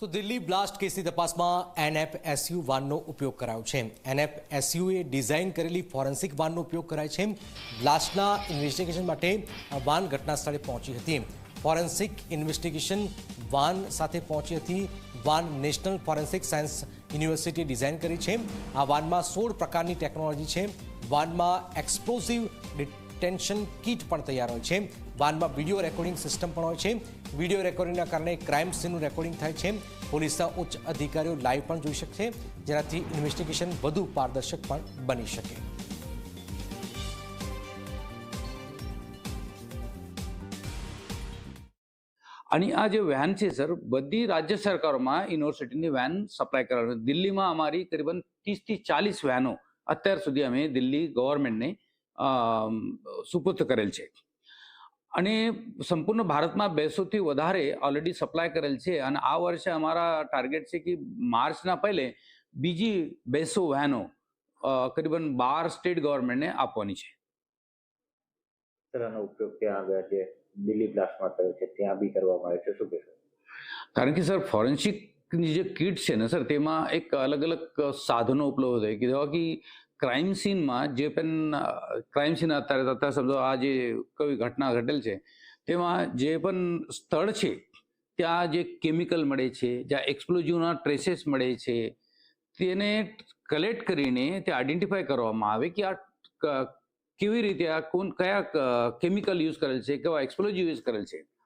તો દિલ્હી બ્લાસ્ટ કેસની તપાસમાં એનએફએસયુ વાનનો ઉપયોગ કરાયો છે. એનએફએસયુએ ડિઝાઇન કરેલી ફોરેન્સિક વાનનો ઉપયોગ કરાય છે. બ્લાસ્ટના ઇન્વેસ્ટિગેશન માટે વાન ઘટના સ્થળે પહોંચી હતી. ફોરેન્સિક ઇન્વેસ્ટિગેશન વાન સાથે પહોંચી હતી. વાન નેશનલ ફોરેન્સિક સાયન્સ યુનિવર્સિટીએ ડિઝાઇન કરી છે. આ વાનમાં સોળ પ્રકારની ટેકનોલોજી છે. વાનમાં એક્સપ્લોઝિવ ડિટેન્શન કીટ પણ તૈયાર હોય છે. વાનમાં વીડિયો રેકોર્ડિંગ સિસ્ટમ પણ હોય છે. વીડિયો રેકોર્ડિંગના કારણે ક્રાઇમ સીનનું રેકોર્ડિંગ થાય છે. પોલીસના ઉચ્ચ અધિકારીઓ લાઈવ પણ જોઈ શકશે, જેનાથી ઇન્વેસ્ટિગેશન વધુ પારદર્શક પણ બની શકે. અને આ જે વેન છે સર બધી રાજ્ય સરકારોમાં યુનિવર્સિટીની વેન સપ્લાય કરવાની દિલ્હીમાં અમારી કરીબન ત્રીસથી ચાલીસ વેનો અત્યાર સુધી અમે દિલ્હી ગવર્મેન્ટને સુપુર્દ કરેલ છે. અને સંપૂર્ણ ભારતમાં બેસોથી વધારે ઓલરેડી સપ્લાય કરેલ છે અને આ વર્ષે અમારા ટાર્ગેટ છે કે માર્ચના પહેલે બીજી બેસો અ, કરીબન બાર સ્ટેટ ગવર્મેન્ટને આપવાની છે. સર ઉપયોગ ત્યાં આગળ જે દિલ્હી બ્લાસ્ટમાં થયો છે ત્યાં બી કરવામાં આવે છે શું કહેશો? કારણ કે સર ફોરેન્સિકની જે કીટ છે ને, સર, તેમાં એક અલગ અલગ સાધનો ઉપલબ્ધ હોય કે જેવા કે ક્રાઇમ સીનમાં જે પણ ક્રાઇમ સીન અત્યારે અત્યારે સમજો આ જે કઈ ઘટના ઘટેલ છે, તેમાં જે પણ સ્થળ છે, ત્યાં જે કેમિકલ મળે છે, જ્યાં એક્સપ્લોઝિવના ટ્રેસીસ મળે છે, તેને કલેક્ટ કરીને તે આઈડેન્ટિફાય કરવામાં આવે કે આ કેવી રીતે આ કોણ, કયા કેમિકલ યુઝ કરેલ છે, કેવા એક્સપ્લોઝિવ યુઝ કરેલ છે.